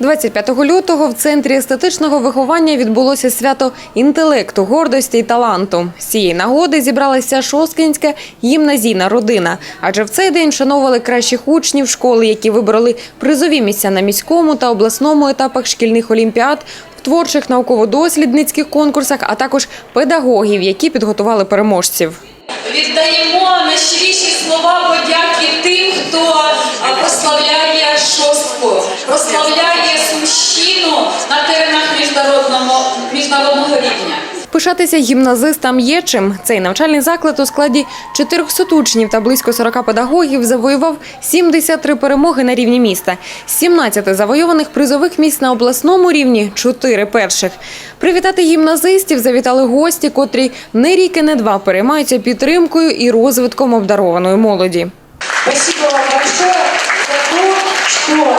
25 лютого в центрі естетичного виховання відбулося свято інтелекту, гордості і таланту. З цієї нагоди зібралася шосткинська гімназійна родина, адже в цей день вшановували кращих учнів школи, які вибороли призові місця на міському та обласному етапах шкільних олімпіад, в творчих науково-дослідницьких конкурсах, а також педагогів, які підготували переможців. Віддаємо найщиріші слова подяки тим, рівня. Пишатися гімназистам є чим. Цей навчальний заклад у складі 400 учнів та близько 40 педагогів завоював 73 перемоги на рівні міста, 17 завойованих призових місць на обласному рівні, 4 перших. Привітати гімназистів завітали гості, котрі не рік і не два переймаються підтримкою і розвитком обдарованої молоді. Спасибо вам за то, что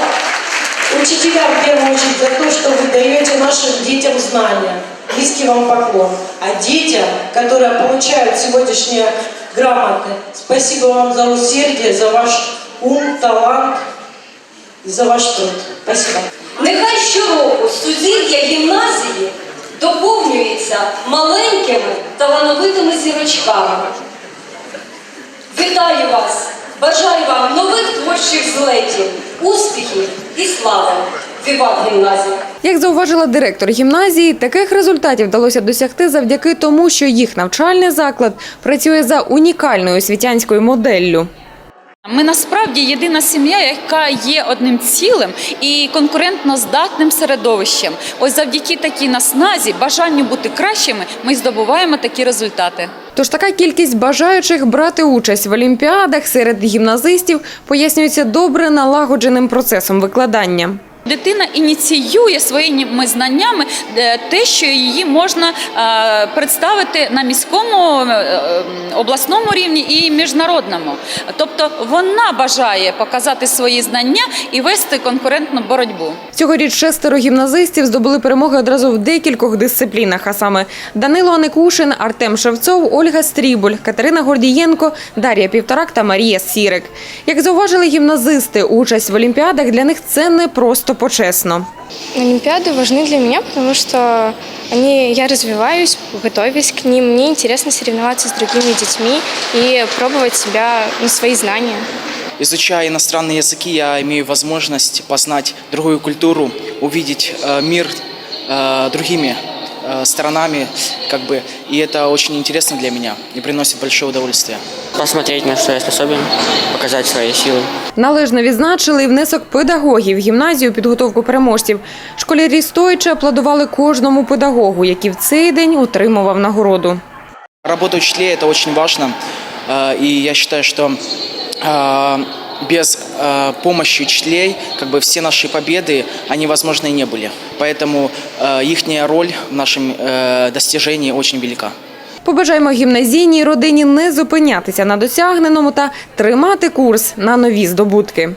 учителям в за то, что вы даете нашим детям знания. Низкий вам поклон. А детям, которые получают сегодняшние грамоты, спасибо вам за усердие, за ваш ум, талант и за ваш труд. Спасибо. Нехай щороку сузір'я гімназії доповнюється маленькими талановитими зірочками. Вітаю вас! Бажаю вам нових творчих злетів, успіхів і слави! Віват гімназія! Як зауважила директор гімназії, таких результатів вдалося досягти завдяки тому, що їх навчальний заклад працює за унікальною освітянською моделлю. Ми насправді єдина сім'я, яка є одним цілим і конкурентно здатним середовищем. Ось завдяки такій насназі, бажанню бути кращими, ми здобуваємо такі результати. Тож така кількість бажаючих брати участь в олімпіадах серед гімназистів пояснюється добре налагодженим процесом викладання. Дитина ініціює своїми знаннями е, те, що її можна е, представити на міському, е, обласному рівні і міжнародному. Тобто вона бажає показати свої знання і вести конкурентну боротьбу. Цьогоріч шестеро гімназистів здобули перемоги одразу в декількох дисциплінах, а саме Данило Аникушин, Артем Шевцов, Ольга Стрібуль, Катерина Гордієнко, Дар'я Півторак та Марія Сірик. Як зауважили гімназисти, участь в олімпіадах для них це не просто почесно. Олимпиады важны для меня, потому что они, я развиваюсь, готовясь к ним. Мне интересно соревноваться с другими детьми и пробовать себя, ну, свои знания. Изучая иностранные языки, я имею возможность познать другую культуру, увидеть э, мир э, другими э, сторонами, как бы, и это очень интересно для меня и приносит большое удовольствие. посмотреть, на что я способен, показать свои силы. Належно відзначили і внесок педагогів в гімназію у підготовку переможців. Школярі стоячи аплодували кожному педагогу, який в цей день отримував нагороду. Работа учителей – это очень важно, э, и я считаю, что э, без э, помощи учителей как бы все наши победы, они, возможно, и не были. Поэтому их роль в нашем э, достижении очень велика. Побажаємо гімназійній родині не зупинятися на досягненому та тримати курс на нові здобутки.